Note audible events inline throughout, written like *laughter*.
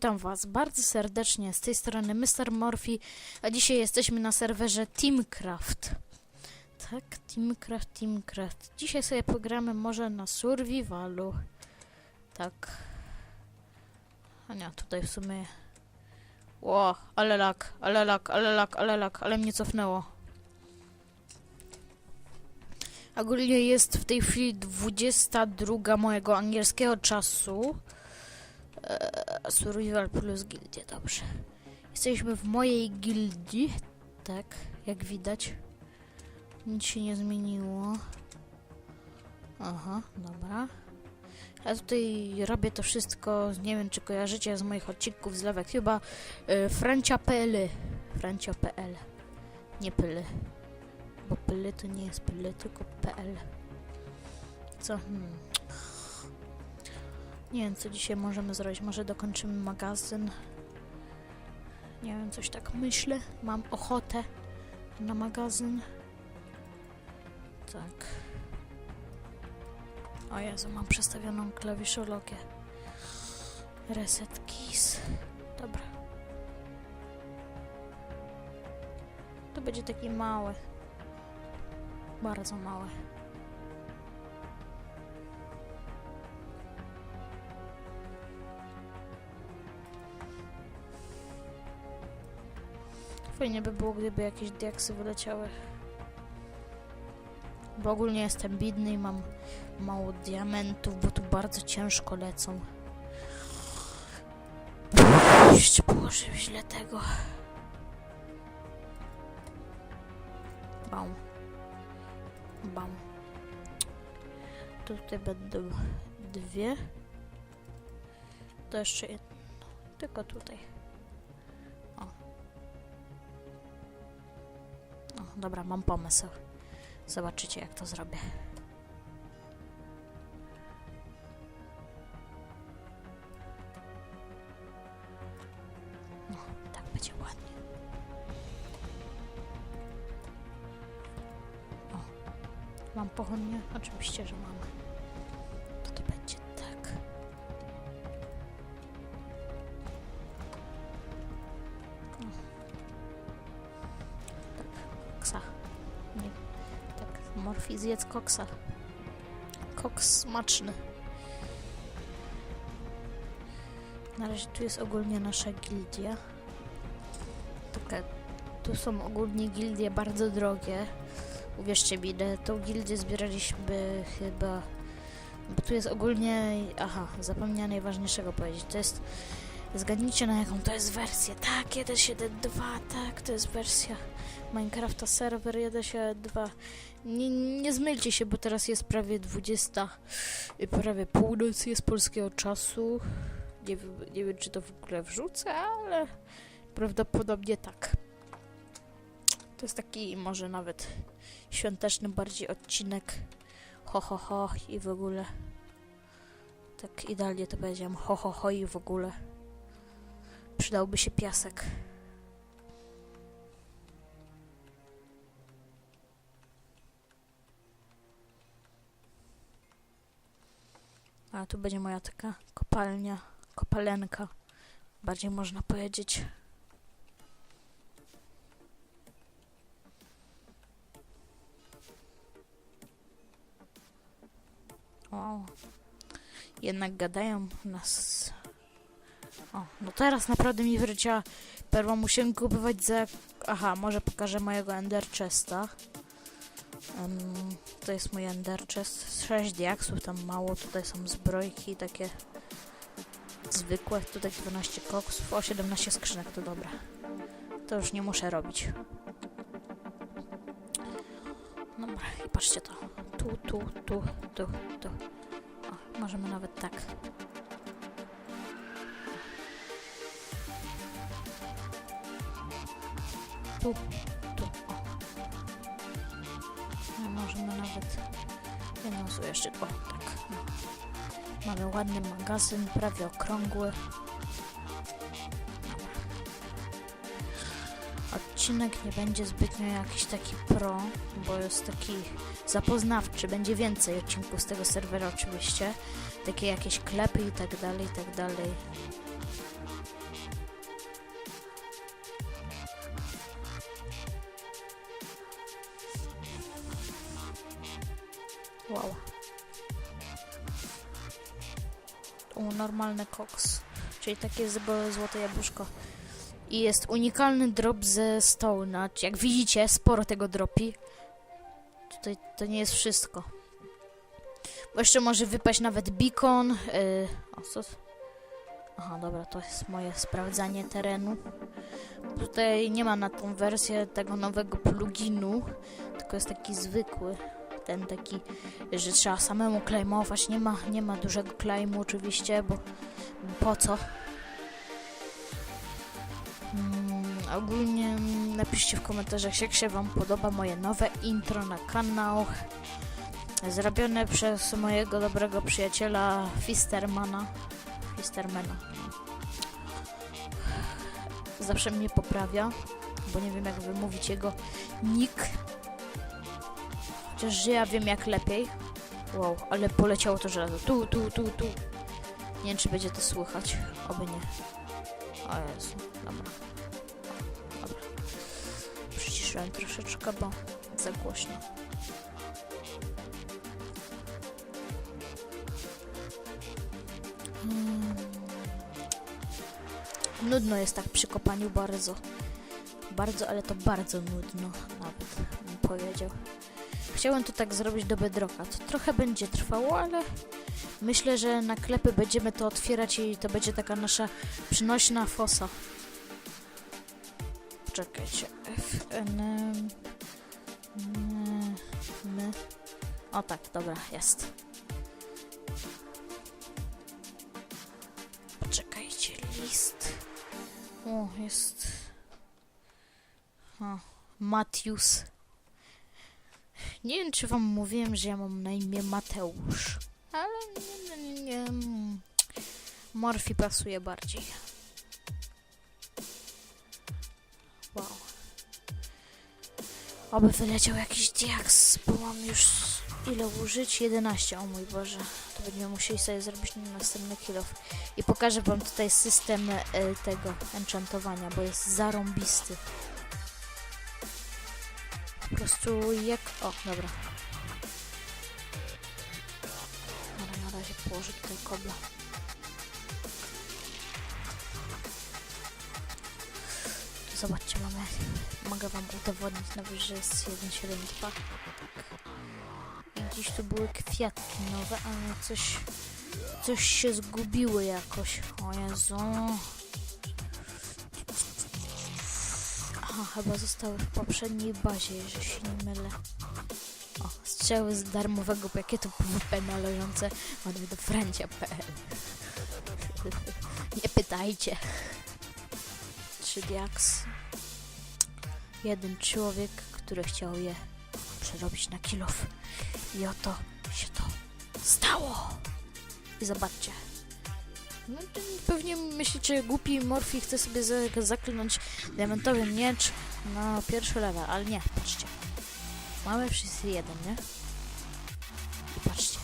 witam was bardzo serdecznie. Z tej strony Mr. Morphy, a dzisiaj jesteśmy na serwerze Teamcraft. Tak, Teamcraft, Teamcraft. Dzisiaj sobie pogramy może na survivalu. Tak. A nie, tutaj w sumie... Ło, ale lak, ale lak, ale lak, ale lak, ale mnie cofnęło. Ogólnie jest w tej chwili 22 mojego angielskiego czasu. Eee, survival plus gildie, dobrze. Jesteśmy w mojej gildii, tak, jak widać. Nic się nie zmieniło. Aha, dobra. Ja tutaj robię to wszystko, nie wiem czy kojarzycie z moich odcinków z lewek, chyba y, Francia.pl Francia.pl Nie pyly. Bo pyly to nie jest pyly, tylko PL. Co? Hmm. Nie wiem, co dzisiaj możemy zrobić. Może dokończymy magazyn. Nie wiem, coś tak myślę. Mam ochotę na magazyn. Tak. O Jezu, mam przestawioną klawiszologię. Reset keys. Dobra. To będzie taki mały. Bardzo mały. Fajnie by było, gdyby jakieś diaksy wyleciały. Bo ogólnie jestem biedny i mam mało diamentów, bo tu bardzo ciężko lecą. Jeszcze położył źle tego. Bam. Bam. Tutaj będą dwie. To jeszcze jedno. Tylko tutaj. Dobra, mam pomysł. Zobaczycie, jak to zrobię. No, tak będzie ładnie. O, mam pochodnie? Oczywiście, że mam. Morfi zjedz koksa. Koks smaczny. Na razie tu jest ogólnie nasza gildia. Taka, tu są ogólnie gildie bardzo drogie. Uwierzcie mi, tą gildię zbieraliśmy chyba... Bo tu jest ogólnie... Aha, zapomniałem najważniejszego powiedzieć. To jest... Zgadnijcie na jaką to jest wersję. Tak, 1.7.2, tak, to jest wersja Minecrafta serwer 1.7.2. Nie, nie zmylcie się, bo teraz jest prawie 20, y, prawie północ jest polskiego czasu. Nie nie wiem, czy to w ogóle wrzucę, ale prawdopodobnie tak. To jest taki może nawet świąteczny bardziej odcinek. Ho, ho, ho i w ogóle. Tak idealnie to powiedziałem. Ho, ho, ho i w ogóle. Przydałby się piasek. A tu będzie moja taka kopalnia, kopalenka. Bardziej można powiedzieć. O, jednak gadają nas. O, no teraz naprawdę mi wróciła perła. Musiałem kupować za... Aha, może pokażę mojego Ender Chesta. Em, to jest mój Ender Chest. 6 diaksów, tam mało. Tutaj są zbrojki takie zwykłe. Tutaj 12 koksów. O, 17 skrzynek, to dobra. To już nie muszę robić. Dobra, i patrzcie to. Tu, tu, tu, tu, tu. O, możemy nawet tak. Tu, tu, o. No, możemy nawet jedną sobie jeszcze, o, tak. No. Mamy ładny magazyn, prawie okrągły. Odcinek nie będzie zbytnio jakiś taki pro, bo jest taki zapoznawczy. Będzie więcej odcinków z tego serwera oczywiście. Takie jakieś klepy i tak dalej, i tak dalej. Wow. O, normalny koks. Czyli takie złote jabłuszko. I jest unikalny drop ze Stone'a. Jak widzicie, sporo tego dropi. Tutaj to nie jest wszystko. Bo jeszcze może wypaść nawet beacon. Yy, o, co? Aha, dobra, to jest moje sprawdzanie terenu. Tutaj nie ma na tą wersję tego nowego pluginu, tylko jest taki zwykły. Ten taki, że trzeba samemu claimować. Nie ma, nie ma dużego claimu oczywiście, bo po co? Mm, ogólnie napiszcie w komentarzach, jak się Wam podoba moje nowe intro na kanał. Zrobione przez mojego dobrego przyjaciela Fistermana. Fistermana. Zawsze mnie poprawia, bo nie wiem jak wymówić jego nick. Chociaż ja wiem jak lepiej. Wow, ale poleciało to żelazo. Tu, tu, tu, tu. Nie wiem czy będzie to słychać. Oby nie. O Jezu, dobra. Dobra. Przyciszyłem troszeczkę, bo za głośno. Mm. Nudno jest tak przy kopaniu bardzo. Bardzo, ale to bardzo nudno nawet bym powiedział. Chciałem to tak zrobić do bedrocka. To trochę będzie trwało, ale myślę, że na klepy będziemy to otwierać i to będzie taka nasza przynośna fosa. Czekajcie. FN. O tak, dobra, jest. Poczekajcie, list. O, jest. O, Matius. Nie wiem, czy wam mówiłem, że ja mam na imię Mateusz. Ale nie, nie, nie. Morfi pasuje bardziej. Wow. Oby wyleciał jakiś diaks, bo mam już ile użyć? 11, o mój Boże. To będziemy musieli sobie zrobić na następny kill off. I pokażę wam tutaj system e, tego enchantowania, bo jest zarąbisty. Po prostu jak... O, dobra. Dobra, na razie położę tutaj kobla. Zobaczcie, mamy... Mogę wam udowodnić nawet, że jest 1.7.2. I gdzieś tu były kwiatki nowe, ale coś... Coś się zgubiły jakoś. O Jezu. Aha, chyba zostały w poprzedniej bazie, jeżeli się nie mylę. O, strzały z darmowego pakietu PWP należące do francia.pl *laughs* Nie pytajcie. Trzy diaks. Jeden człowiek, który chciał je przerobić na kilof. I oto się to stało. I zobaczcie. No, pewnie myślicie, głupi Morfi chce sobie za zaklnąć diamentowy miecz na pierwszy level, ale nie, patrzcie. Mamy wszyscy jeden, nie? Patrzcie.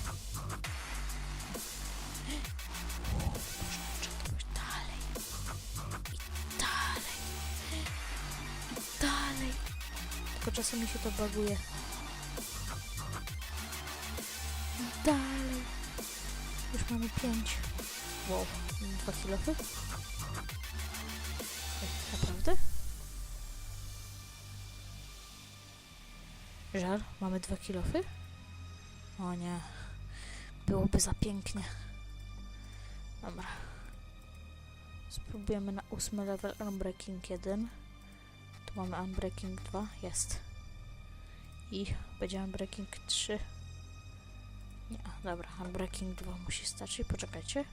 Tylko czasami się to baguje. Dalej. Już mamy pięć. Wow? Ej, Naprawdę? Żal, mamy dwa kilofy? O nie. Byłoby za pięknie. Dobra. Spróbujemy na ósmy level Unbreaking 1. Tu mamy Unbreaking 2. Jest. I będzie Unbreaking 3. Nie, dobra, Unbreaking 2 musi starczyć. Poczekajcie.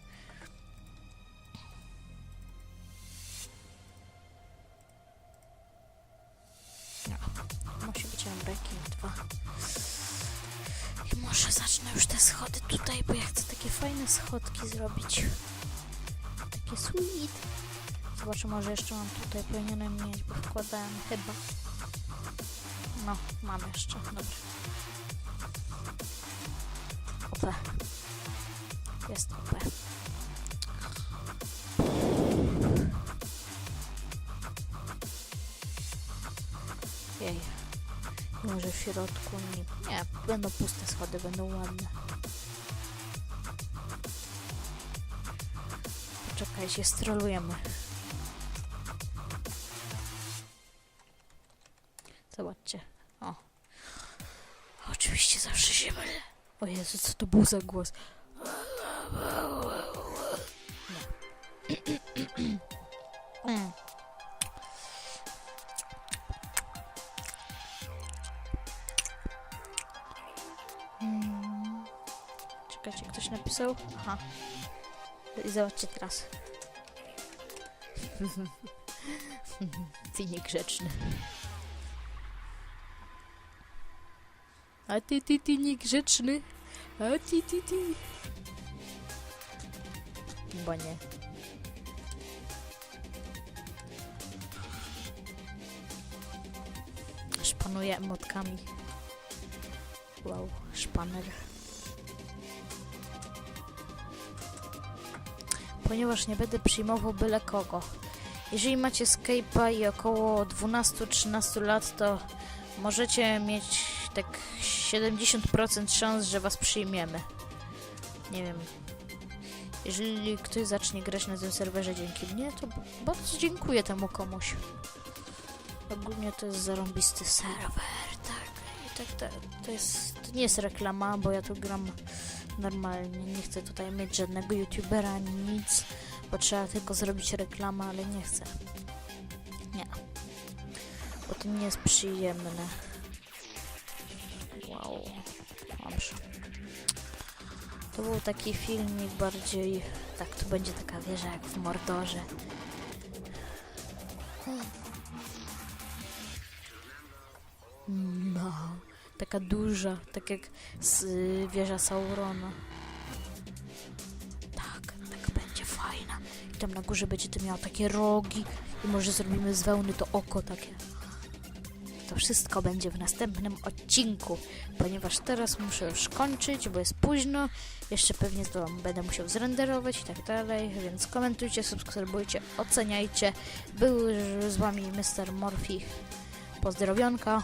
Tutaj, bo ja chcę takie fajne schodki zrobić. Takie sweet. Zobaczę, może jeszcze mam tutaj, powinienem mieć, bo wkładałem chyba. No, mam jeszcze, dobra. OP. Jest OP. Jej. Może w środku nie. Nie, będą puste schody, będą ładne. Poczekajcie, strolujemy. Zobaczcie. O. Oczywiście zawsze się mylę. O Jezu, co to był za głos? Czekajcie, ktoś napisał? Aha. I zobaczcie teraz. Ty niegrzeczny. A ty, ty, ty niegrzeczny. A ty, ty, ty. Chyba nie. Szpanuję emotkami. Wow, szpaner. Ponieważ nie będę przyjmował byle kogo. Jeżeli macie Skype'a i około 12-13 lat, to możecie mieć tak 70% szans, że was przyjmiemy. Nie wiem. Jeżeli ktoś zacznie grać na tym serwerze dzięki mnie, to bardzo dziękuję temu komuś. Ogólnie to jest zarąbisty serwer, tak. I tak, tak. To jest, to nie jest reklama, bo ja tu gram normalnie. Nie chcę tutaj mieć żadnego youtubera ani nic, bo trzeba tylko zrobić reklamę, ale nie chcę. Nie. Bo to nie jest przyjemne. Wow. Dobrze. To był taki filmik bardziej... Tak, to będzie taka wieża jak w Mordorze. Taka duża, tak jak z y, wieża Saurona. Tak, tak będzie fajna. I tam na górze będzie to miało takie rogi i może zrobimy z wełny to oko takie. To wszystko będzie w następnym odcinku, ponieważ teraz muszę już kończyć, bo jest późno. Jeszcze pewnie to będę musiał zrenderować i tak dalej, więc komentujcie, subskrybujcie, oceniajcie. Był z wami Mr. Morphy. Pozdrowionka.